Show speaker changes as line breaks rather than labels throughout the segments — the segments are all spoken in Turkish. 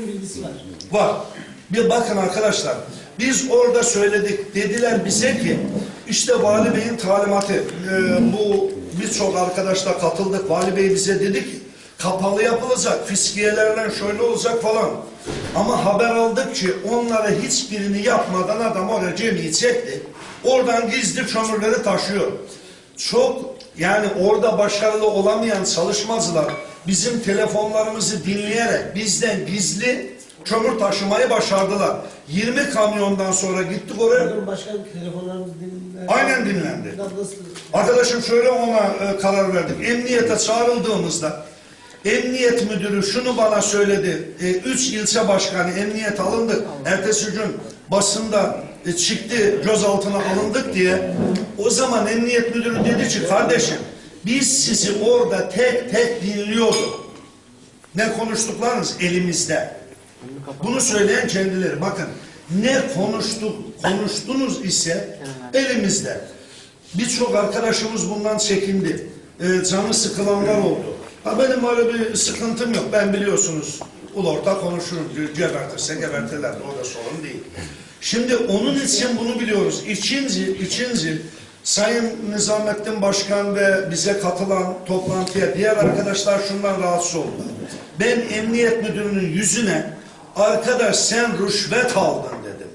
Onun bilgisi var.
Var. Bir bakın arkadaşlar. Biz orada söyledik. Dediler bize ki işte Vali Bey'in talimatı. Ee, bu birçok arkadaşla katıldık. Vali Bey bize dedi ki kapalı yapılacak. Fiskiyelerle şöyle olacak falan. Ama haber aldık ki onlara hiçbirini yapmadan adam oraya cemiyi. Oradan gizli kömürleri taşıyor. Çok yani orada başarılı olamayan çalışmacılar bizim telefonlarımızı dinleyerek bizden gizli kömür taşımayı başardılar. 20 kamyondan sonra gittik oraya.
Bakın başkan telefonlarımız dinlendi.
Aynen dinlendi. Arkadaşım şöyle ona e, karar verdik. Emniyete çağrıldığımızda emniyet müdürü şunu bana söyledi. E, üç ilçe başkanı emniyet alındık. Ertesi gün basında e, çıktı gözaltına alındık diye. O zaman emniyet müdürü dedi ki kardeşim biz sizi orada tek tek dinliyorduk. Ne konuştuklarınız elimizde. Bunu söyleyen kendileri. Bakın ne konuştuk, konuştunuz ise elimizde. Birçok arkadaşımız bundan çekindi. Ee, canı sıkılanlar oldu. Ha benim öyle bir sıkıntım yok. Ben biliyorsunuz ulu orta konuşurum. Gebertirse gebertirler. O da sorun değil. Şimdi onun için bunu biliyoruz. İkinci, ikinci Sayın Nizamettin Başkan ve bize katılan toplantıya diğer arkadaşlar şundan rahatsız oldular. Ben emniyet müdürünün yüzüne arkadaş sen rüşvet aldın dedim.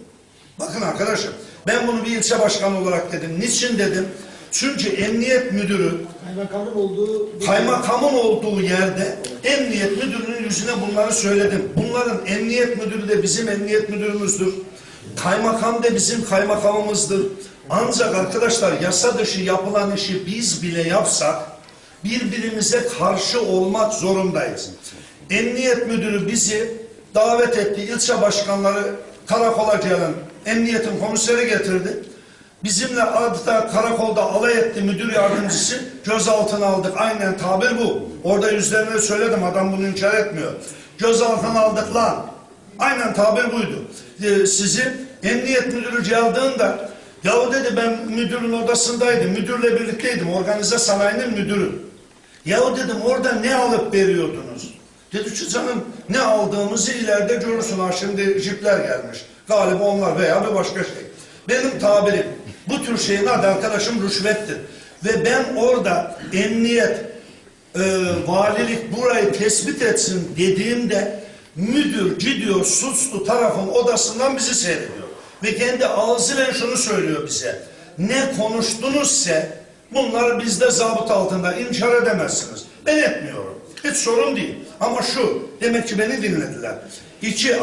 Bakın arkadaşım ben bunu bir ilçe başkanı olarak dedim. Niçin dedim? Çünkü emniyet müdürü
Kaymakamın olduğu...
kaymakamın olduğu yerde emniyet müdürünün yüzüne bunları söyledim. Bunların emniyet müdürü de bizim emniyet müdürümüzdür. Kaymakam da bizim kaymakamımızdır. Ancak arkadaşlar yasa dışı yapılan işi biz bile yapsak birbirimize karşı olmak zorundayız. Emniyet müdürü bizi davet etti. İlçe başkanları karakola gelin. Emniyetin komiseri getirdi. Bizimle adeta karakolda alay etti müdür yardımcısı. Gözaltına aldık. Aynen tabir bu. Orada yüzlerine söyledim. Adam bunu inkar etmiyor. Gözaltına aldık lan. Aynen tabir buydu. Ee, sizi emniyet müdürü geldiğinde yahu dedi ben müdürün odasındaydım. Müdürle birlikteydim. Organize sanayinin müdürü. Yahu dedim orada ne alıp veriyordunuz? Dedi ki canım ne aldığımızı ileride görürsün ha şimdi jipler gelmiş. Galiba onlar veya bir başka şey. Benim tabirim bu tür şeyin adı arkadaşım rüşvettir. Ve ben orada emniyet, e, valilik burayı tespit etsin dediğimde müdür gidiyor suçlu tarafın odasından bizi seyrediyor. Ve kendi ağzıyla şunu söylüyor bize. Ne konuştunuzsa bunları bizde zabıt altında inkar edemezsiniz. Ben etmiyorum. Hiç sorun değil. Ama şu, demek ki beni dinlediler. İki,